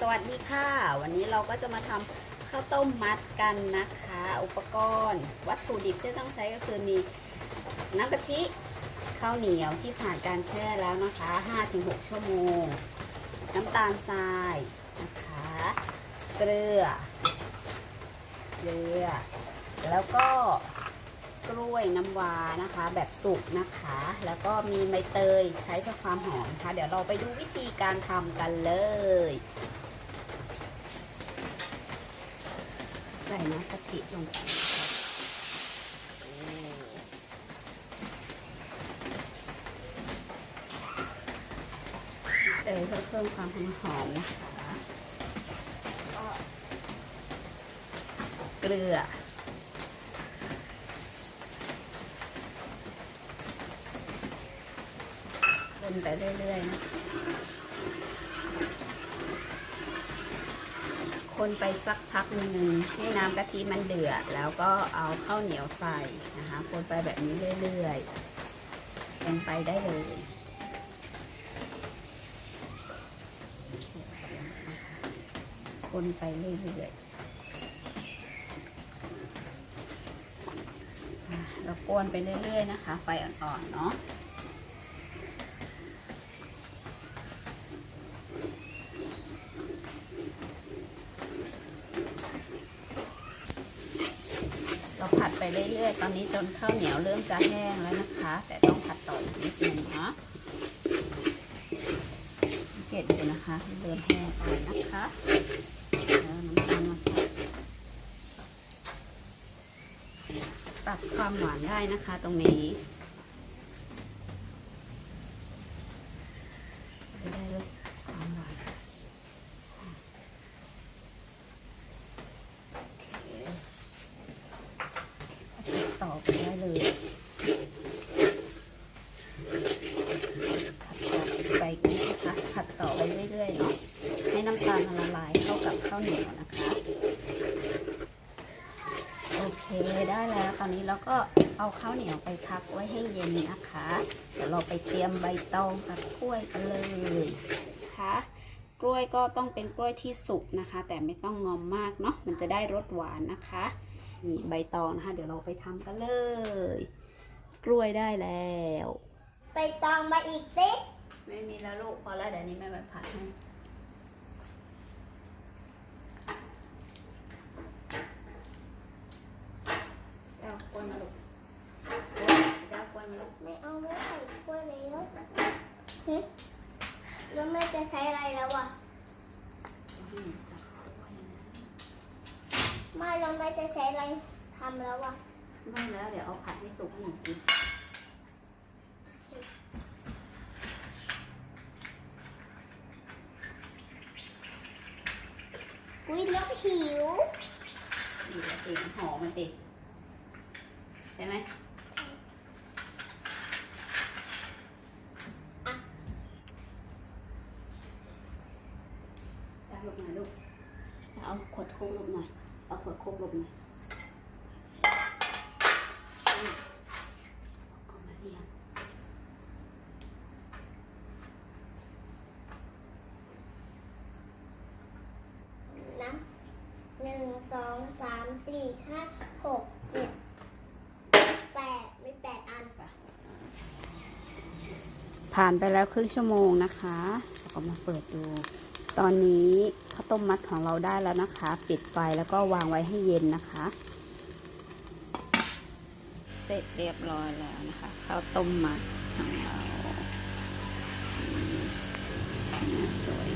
สวัสดีค่ะ วันนี้เราก็จะมาทำข้าวต้มมัดกันนะคะ อุปกรณ์ วัตถุดิบที่ต้องใช้ก็คือมีน้ำกะทิข้าวเหนียวที่ผ่านการแช่แล้วนะคะ 5-6 ชั่วโมง น้ำตาลทรายนะคะ เกลือ เกลือ แล้วก็ กล้วยน้ำวานะคะ แบบสุกนะคะ แล้วก็มีใบเตยใช้เพื่อความหอมนะคะ เดี๋ยวเราไปดูวิธีการทำกันเลย ใส่น้ำกะทิลงไปนะเตยเพื่อเพิ่มความหอมนะคะก็เกลือ ไปเรื่อยๆนะคนไปสักพักหนึ่งให้น้ำกะทิมันเดือด แล้วก็เอาข้าวเหนียวใส่นะคะ คนไปแบบนี้เรื่อยๆคนไปได้เลยคนไปเรื่อยๆเรากวนไปเรื่อยๆนะคะ ไฟอ่อนๆเนาะ เราผัด ไปเรื่อยๆ ตอนนี้จนข้าวเหนียวเริ่มจะแห้งแล้วนะคะ แต่ต้องผัดต่ออีกนิดนึงเนาะเกตดูนะคะเริ่มแห้งไปนะคะแล้วน้ำตาลมาใส่ปรับความหวานได้นะคะตรงนี้จะได้ลดความหวานโอเค ติดต่อไปได้เลยผัดต่อไปอีกนะคะผัดต่อไปเรื่อยๆเนาะ ให้น้ำตาลมันละลายเข้ากับข้าวเหนียวนะคะ โอเคได้แล้วตอนนี้เราก็เอาข้าวเหนียวไปพักไว้ให้เย็นนะคะ เดี๋ยวเราไปเตรียมใบตองกับกล้วยกันเลยนะคะกล้วยก็ต้องเป็นกล้วยที่สุกนะคะ แต่ไม่ต้องงอมมากเนาะมันจะได้รสหวานนะคะนี่ใบตองนะคะ เดี๋ยวเราไปทำกันเลย กล้วยได้แล้ว ไปตองมาอีกสิไม่มีแล้วลูกพอแล้วเดี๋ยวนี้แม่ไปผัดให้เจ้ากล้วยมาลูกกล้วยเจ้ากล้วยมาลูก ไม่เอาไม่ใส่กล้วยแล้วหึแล้วแม่จะใช้อะไรแล้วอะอืมจับกล้วะไม่แล้วแม่จะใช้อะไรทำแล้วอะ ไม่แล้วเดี๋ยวเอาผัดให้สุกให้หนูกินอุ้ยนกหิวนี่เดี๋ยวติหอมมันติดใช่ไหมจับลูกหน่อยลูกจะ เอาขวดโค้กลูกหน่อย เอาขวดโค้กลูกหน่อยก็มาเรียงนะหนึ่งสองสามสี่ห้าหกเจ็ดแปดไม่แปดอันปะผ่านไปแล้วครึ่งชั่วโมงนะคะเราก็มาเปิดดู ตอนนี้ข้าวต้มมัดของเราได้แล้วนะคะ ปิดไฟแล้วก็วางไว้ให้เย็นนะคะ เสร็จเรียบร้อยแล้วนะคะข้าวต้มมัดของเราอืมน่าสวย